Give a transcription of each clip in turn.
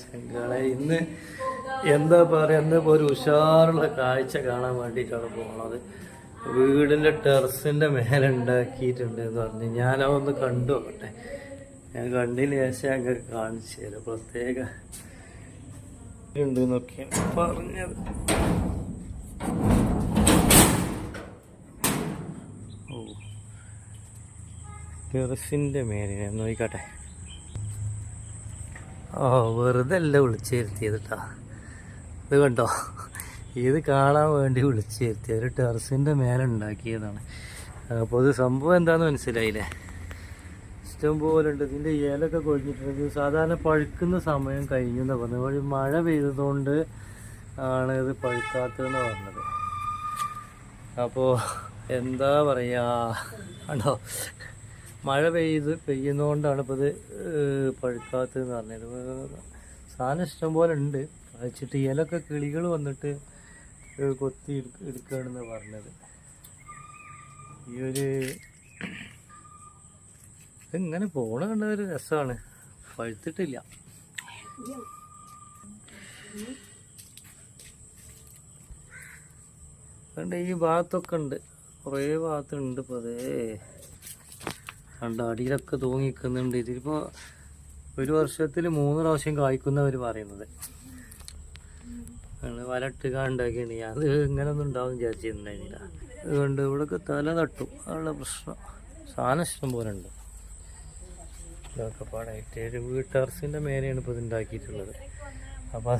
ചെങ്കളെ. ഇന്ന് എന്താ പറയുക ഇന്നിപ്പോ ഒരു ഉഷാറുള്ള കാഴ്ച കാണാൻ വേണ്ടിയിട്ടാണ് പോണത്. വീടിന്റെ ടെറസിന്റെ മേലെ ഉണ്ടാക്കിയിട്ടുണ്ട് എന്ന് പറഞ്ഞ് ഞാനതൊന്ന് കണ്ടു നോക്കട്ടെ. ഞാൻ കണ്ടതിന് ശേഷം അങ്ങ് കാണിച്ചു തരാം. പ്രത്യേക ഉണ്ട് എന്നൊക്കെയാണ് പറഞ്ഞത്. ഓ ടെറസിന്റെ മേലെ ഞാൻ നോക്കിക്കട്ടെ ഓ വെറുതെ അല്ല വിളിച്ചു വരുത്തിയത് കേട്ടോ ഇത് കണ്ടോ? ഇത് കാണാൻ വേണ്ടി വിളിച്ചു വരുത്തിയത് ഒരു ടെറസിന്റെ മേലെ ഉണ്ടാക്കിയതാണ് അപ്പോൾ ഇത് സംഭവം എന്താണെന്ന് മനസ്സിലായില്ലേ? ഇഷ്ടം പോലെ ഉണ്ട്. ഇതിന്റെ ഇലൊക്കെ കൊഴിഞ്ഞിട്ടുണ്ട്. സാധാരണ പഴുക്കുന്ന സമയം കഴിഞ്ഞു എന്ന് പറഞ്ഞത്. വഴി മഴ പെയ്തതുകൊണ്ട് ആണ് ഇത് പഴുക്കാത്തതെന്ന് പറഞ്ഞത്. അപ്പോൾ എന്താ പറയുക കണ്ടോ മഴ പെയ്ത് പെയ്യുന്നതുകൊണ്ടാണ് ഇപ്പോൾ ഇത് പഴുക്കാത്തതെന്ന് പറഞ്ഞത്. സാധനം ഇഷ്ടം പോലെ ഉണ്ട്. കഴിച്ചിട്ട് ഇലൊക്കെ കിളികൾ വന്നിട്ട് കൊത്തി എടുക്ക- എടുക്കുകയാണെന്ന് പറഞ്ഞത്. ഈ ഒരു ഇങ്ങനെ പോണ കണ്ട ഒരു രസമാണ് പഴുത്തിട്ടില്ല. കണ്ട ഈ ഭാഗത്തൊക്കെ ഉണ്ട്. കുറേ ഭാഗത്തുണ്ട് ഇപ്പോൾ അതേ കണ്ട? അടിയിലൊക്കെ തൂങ്ങിക്കുന്നുണ്ട്. ഇതിലിപ്പോൾ ഒരു വർഷത്തിൽ മൂന്ന് പ്രാവശ്യം കായ്ക്കുന്നവർ പറയുന്നത്. ഞങ്ങൾ ഞാൻ അത് ഇങ്ങനെ ഒന്നും ഉണ്ടാവും വിചാരിച്ചിട്ടുണ്ടായിരുന്നില്ല. അതുകൊണ്ട് ഇവിടെയൊക്കെ തല തട്ടും. അതുള്ള പ്രശ്നം. സാധനം ഇഷ്ടം പോലെ ഉണ്ട്. ഇതൊക്കെ പാടായിട്ട് ഒരു വീട്ടറസിന്റെ മേലെയാണ് ഇപ്പോൾ ഇത് ഉണ്ടാക്കിയിട്ടുള്ളത്. അപ്പോൾ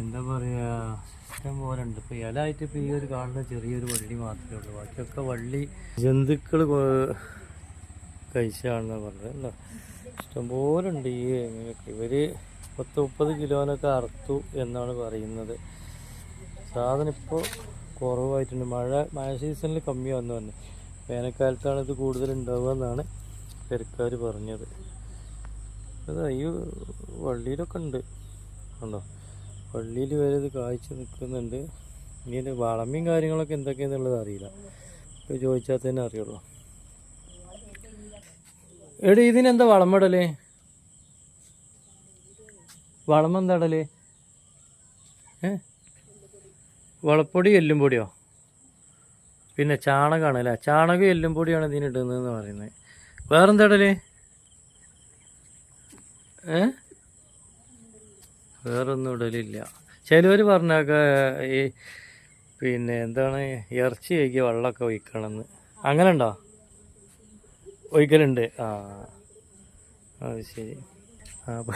എന്താ പറയുക ഇഷ്ടം പോലെ ഉണ്ട്. ഇപ്പോൾ ഇലയായിട്ട് ഇപ്പോൾ ഈ ഒരു കാണുന്ന ചെറിയൊരു വള്ളി മാത്രമേ ഉള്ളൂ. ബാക്കിയൊക്കെ വള്ളി ജന്തുക്കൾ കഴിച്ചാണെന്ന് പറഞ്ഞത്. ഇഷ്ടംപോലെ ഉണ്ട് ഈ എങ്ങനെയൊക്കെ ഇവർ പത്ത് മുപ്പത് കിലോനൊക്കെ അറുത്തു എന്നാണ് പറയുന്നത്. സാധനം ഇപ്പോൾ കുറവായിട്ടുണ്ട്. മഴ മഴ സീസണിൽ കമ്മിയാന്ന് പറഞ്ഞു. വേനൽക്കാലത്താണ് ഇത് കൂടുതൽ ഉണ്ടാവുക എന്നാണ് പെരക്കാർ പറഞ്ഞത്. അതാ ഈ വള്ളിയിലൊക്കെ ഉണ്ട്. ഉണ്ടോ? വള്ളിയിൽ വരെ ഇത് കാഴ്ച നിൽക്കുന്നുണ്ട്. ഇനി വളമ്പിയും കാര്യങ്ങളൊക്കെ എന്തൊക്കെയാണെന്നുള്ളത് അറിയില്ല. ഇപ്പോൾ ചോദിച്ചാൽ തന്നെ അറിയുള്ളൂ. എടി ഇതിനെന്താ വളമിടൽ വളം എന്താ ഇടൽ? ഏ? വളപ്പൊടി എല്ലും പൊടിയോ? പിന്നെ ചാണകമാണ് അല്ലേ? ചാണകം എല്ലും പൊടിയാണ് ഇതിന് ഇടുന്നതെന്ന് പറയുന്നത്. വേറെന്താ ഇടൽ? ഏ? വേറൊന്നും ഇടലില്ല. ചിലവർ പറഞ്ഞൊക്കെ ഈ പിന്നെ എന്താണ് ഇറച്ചി കഴിക്കുക വെള്ളമൊക്കെ ഒഴിക്കണമെന്ന്. അങ്ങനെ ഉണ്ടോ ഒഴിക്കലുണ്ട്. ആ. അത് ശരി. ആ അപ്പം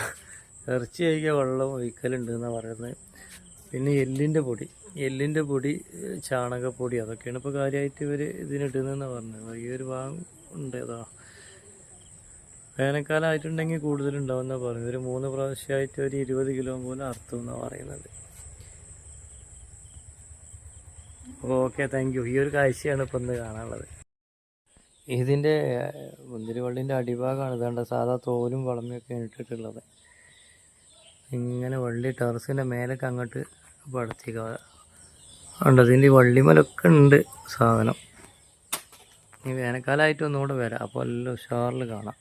ഇറച്ചി കഴിക്കുക വെള്ളം ഒഴിക്കലുണ്ട് എന്നാണ് പറയുന്നത്. പിന്നെ എല്ലിന്റെ പൊടി. എല്ലിന്റെ പൊടി ചാണകപ്പൊടി അതൊക്കെയാണ് ഇപ്പോൾ കാര്യമായിട്ട് ഇവർ ഇതിനിടുന്നതെന്നാണ് പറഞ്ഞത്. ഈ ഒരു ഭാഗം ഉണ്ട് ഏതാ. വേനൽക്കാലമായിട്ടുണ്ടെങ്കിൽ കൂടുതലുണ്ടാവുമെന്നാണ് പറയുന്നത് ഒരു മൂന്ന് പ്രാവശ്യമായിട്ട് ഒരു ഇരുപത് കിലോ പോലെ അർത്ഥം എന്നാണ് പറയുന്നത്. Okay thank you. ഈ ഒരു കാഴ്ചയാണ് ഇപ്പം ഇന്ന് കാണാനുള്ളത്. ഇതിന്റെ മുന്തിരിവള്ളിന്റെ അടിഭാഗമാണ്. ഇതേണ്ട സാധാ തോലും വളമൊക്കെ ഇട്ടിട്ടുള്ളത്. ഇങ്ങനെ വള്ളി ടെറസിന്റെ മേലൊക്കെ അങ്ങോട്ട് പടത്തിക്ക ഉണ്ട് ഈ വള്ളിമലൊക്കെ ഉണ്ട് സാധനം. ഇനി വേനൽക്കാലമായിട്ട് ഒന്നുകൂടെ വരാം. അപ്പോൾ എല്ലാം ഉഷാറിൽ കാണാം.